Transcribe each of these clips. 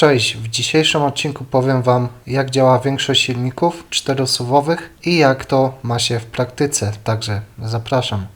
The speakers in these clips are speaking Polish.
Cześć, w dzisiejszym odcinku powiem Wam jak działa większość silników czterosuwowych i jak to ma się w praktyce, także zapraszam.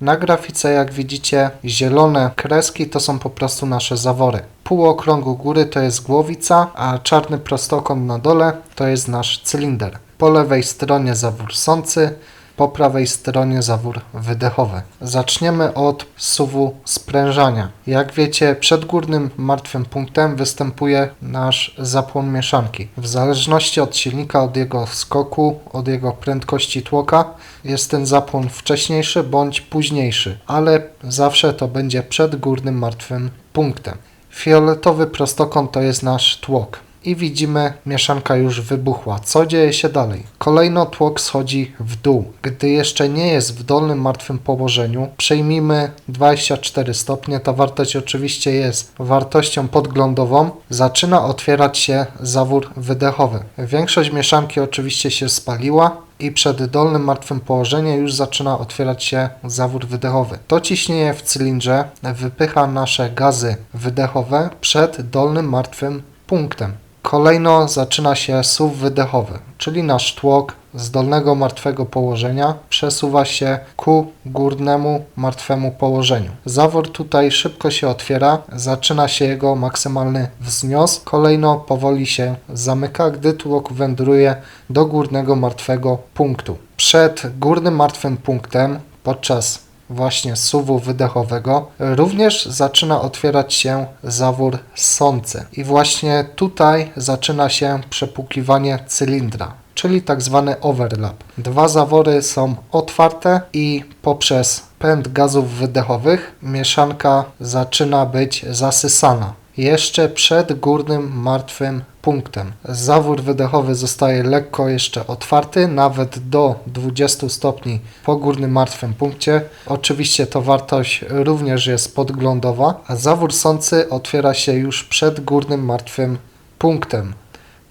Na grafice jak widzicie zielone kreski to są po prostu nasze zawory. Półokrągu góry to jest głowica, a czarny prostokąt na dole to jest nasz cylinder. Po lewej stronie zawór sący, po prawej stronie zawór wydechowy. Zaczniemy od suwu sprężania. Jak wiecie, przed górnym martwym punktem występuje nasz zapłon mieszanki. W zależności od silnika, od jego skoku, od jego prędkości tłoka, jest ten zapłon wcześniejszy bądź późniejszy, ale zawsze to będzie przed górnym martwym punktem. Fioletowy prostokąt to jest nasz tłok i widzimy mieszanka już wybuchła. Co dzieje się dalej? Kolejno tłok schodzi w dół. Gdy jeszcze nie jest w dolnym martwym położeniu, przejmijmy 24 stopnie. Ta wartość oczywiście jest wartością podglądową. Zaczyna otwierać się zawór wydechowy. Większość mieszanki oczywiście się spaliła i przed dolnym martwym położeniem już zaczyna otwierać się zawór wydechowy. To ciśnienie w cylindrze wypycha nasze gazy wydechowe przed dolnym martwym punktem. Kolejno zaczyna się suw wydechowy, czyli nasz tłok z dolnego martwego położenia przesuwa się ku górnemu martwemu położeniu. Zawór tutaj szybko się otwiera, zaczyna się jego maksymalny wznios, kolejno powoli się zamyka, gdy tłok wędruje do górnego martwego punktu. Przed górnym martwym punktem podczas właśnie suwu wydechowego, również zaczyna otwierać się zawór sący. I właśnie tutaj zaczyna się przepłukiwanie cylindra, czyli tak zwany overlap. Dwa zawory są otwarte i poprzez pęd gazów wydechowych mieszanka zaczyna być zasysana jeszcze przed górnym martwym punktem. Zawór wydechowy zostaje lekko jeszcze otwarty, nawet do 20 stopni po górnym martwym punkcie. Oczywiście to wartość również jest podglądowa, a zawór sący otwiera się już przed górnym martwym punktem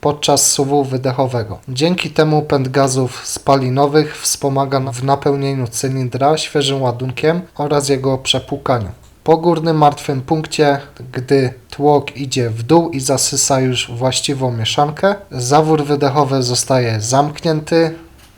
podczas suwu wydechowego. Dzięki temu pęd gazów spalinowych wspomaga w napełnieniu cylindra świeżym ładunkiem oraz jego przepłukaniu. Po górnym martwym punkcie, gdy tłok idzie w dół i zasysa już właściwą mieszankę, zawór wydechowy zostaje zamknięty,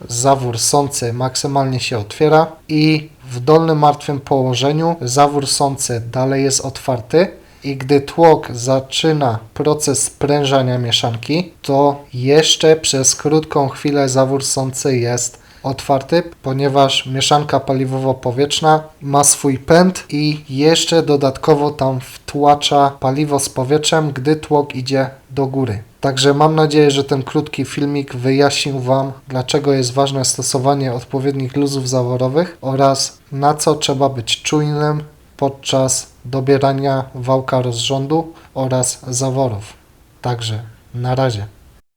zawór sący maksymalnie się otwiera i w dolnym martwym położeniu zawór sący dalej jest otwarty i gdy tłok zaczyna proces sprężania mieszanki, to jeszcze przez krótką chwilę zawór sący jest otwarty, ponieważ mieszanka paliwowo-powietrzna ma swój pęd i jeszcze dodatkowo tam wtłacza paliwo z powietrzem, gdy tłok idzie do góry. Także mam nadzieję, że ten krótki filmik wyjaśnił Wam, dlaczego jest ważne stosowanie odpowiednich luzów zaworowych oraz na co trzeba być czujnym podczas dobierania wałka rozrządu oraz zaworów. Także na razie.